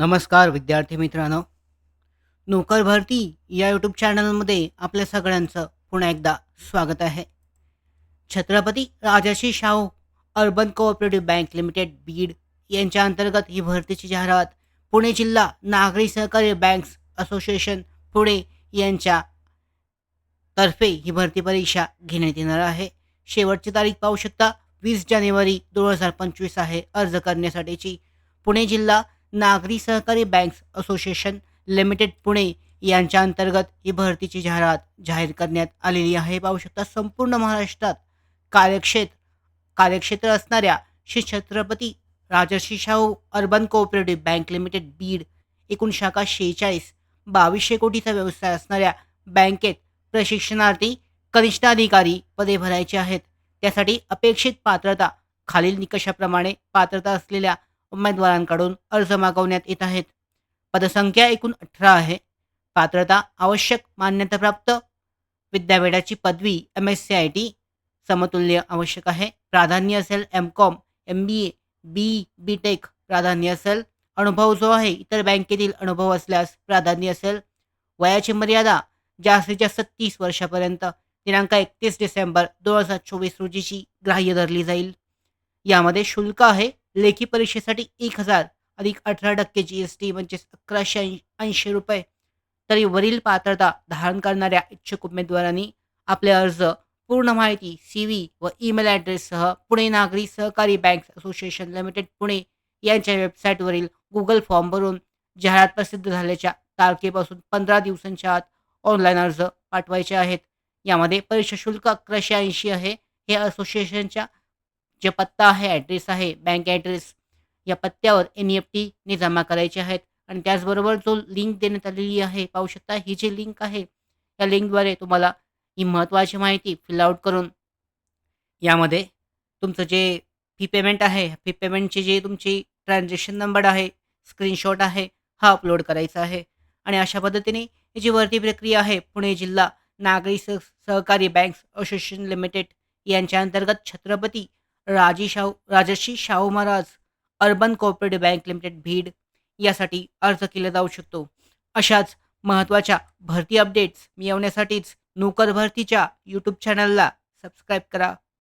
नमस्कार विद्यार्थी मित्रांनो. नोकर भरती या यूट्यूब चॅनलमध्ये आपल्या सगळ्यांचं पुन्हा एकदा स्वागत आहे. Chhatrapati Rajarshi Shahu urban cooperative bank limited Beed यांच्या अंतर्गत ही भरतीची जाहिरात पुणे जिल्हा नागरी सहकारी बँक्स असोसिएशन पुणे यांच्या तर्फे ही भरती परीक्षा घेण्यात येणार आहे. शेवटची तारीख पाहू शकता वीस जानेवारी दोन हजार पंचवीस आहे. अर्ज करण्यासाठीची पुणे जिल्हा नागरी सहकारी बँक्स असोसिएशन लिमिटेड पुणे यांच्या अंतर्गत ही भरतीची जाहिरात जाहीर करण्यात आलेली आहे. पाहू शकता संपूर्ण महाराष्ट्रात कार्यक्षेत्र कार्यक्षेत्र असणाऱ्या Shri Chhatrapati Rajarshi Shahu urban cooperative bank limited Beed एकूण शाखा शेहेचाळीस बावीसशे कोटीचा व्यवसाय असणाऱ्या बँकेत प्रशिक्षणार्थी कनिष्ठ अधिकारी पदे भरायची आहेत. त्यासाठी अपेक्षित पात्रता खालील निकषाप्रमाणे पात्रता असलेल्या उमेदवारांकडून अर्ज मागवण्यात येत आहेत. पदसंख्या एकूण अठरा आहे. पात्रता आवश्यक मान्यताप्राप्त विद्यापीठाची पदवी M S C I T समतुल्य आवश्यक आहे. प्राधान्य असेल M com M B A B B tech प्राधान्य असेल. अनुभव जो आहे इतर बँकेतील अनुभव असल्यास प्राधान्य असेल. वयाची मर्यादा जास्तीत जास्त तीस वर्षापर्यंत दिनांक एकतीस डिसेंबर दोन हजार चोवीस रोजीची ग्राह्य धरली जाईल. यामध्ये शुल्क आहे. लेखी परीक्षेसाठी एक हजार अधिक अठरा टक्के जी एस टी म्हणजेच अकराशे ऐंशी रुपये. तरी वरील पात्रता धारण करणाऱ्या इच्छुक उमेदवारांनी आपले अर्ज पूर्ण माहिती सी व्ही व ईमेल ॲड्रेससह पुणे नागरी सहकारी बँक असोसिएशन लिमिटेड पुणे यांच्या वेबसाईटवरील गुगल फॉर्म भरून जाहिरात प्रसिद्ध झाल्याच्या तारखेपासून पंधरा दिवसांच्या आत ऑनलाईन अर्ज पाठवायचे आहेत. यामध्ये परीक्षा शुल्क अकराशे ऐंशी आहे. हे असोसिएशनच्या जे पत्ता आहे ॲड्रेस आहे बँक ॲड्रेस या पत्त्यावर एन ई एफ टीने जमा करायचे आहेत. आणि त्याचबरोबर जो लिंक देण्यात आलेली आहे पाहू शकता ही जी लिंक आहे या लिंकद्वारे तुम्हाला ही महत्त्वाची माहिती फिलआउट करून यामध्ये तुमचं जे फी पेमेंट आहे फी पेमेंटची जे तुमची ट्रान्झॅक्शन नंबर आहे स्क्रीनशॉट आहे हा अपलोड करायचा आहे. आणि अशा पद्धतीने ही जी भरती प्रक्रिया आहे पुणे जिल्हा नागरी सह सहकारी बँक्स असोसिएशन लिमिटेड यांच्या अंतर्गत छत्रपती राजी Shahu Rajarshi Shahu Maharaj urban cooperative bank limited Beed यासाठी अर्ज केला जाऊ शकतो. अशाच महत्त्वाच्या भरती अपडेट्स मिळवण्यासाठीच नोकर भरतीच्या यूट्यूब चॅनलला सबस्क्राईब करा.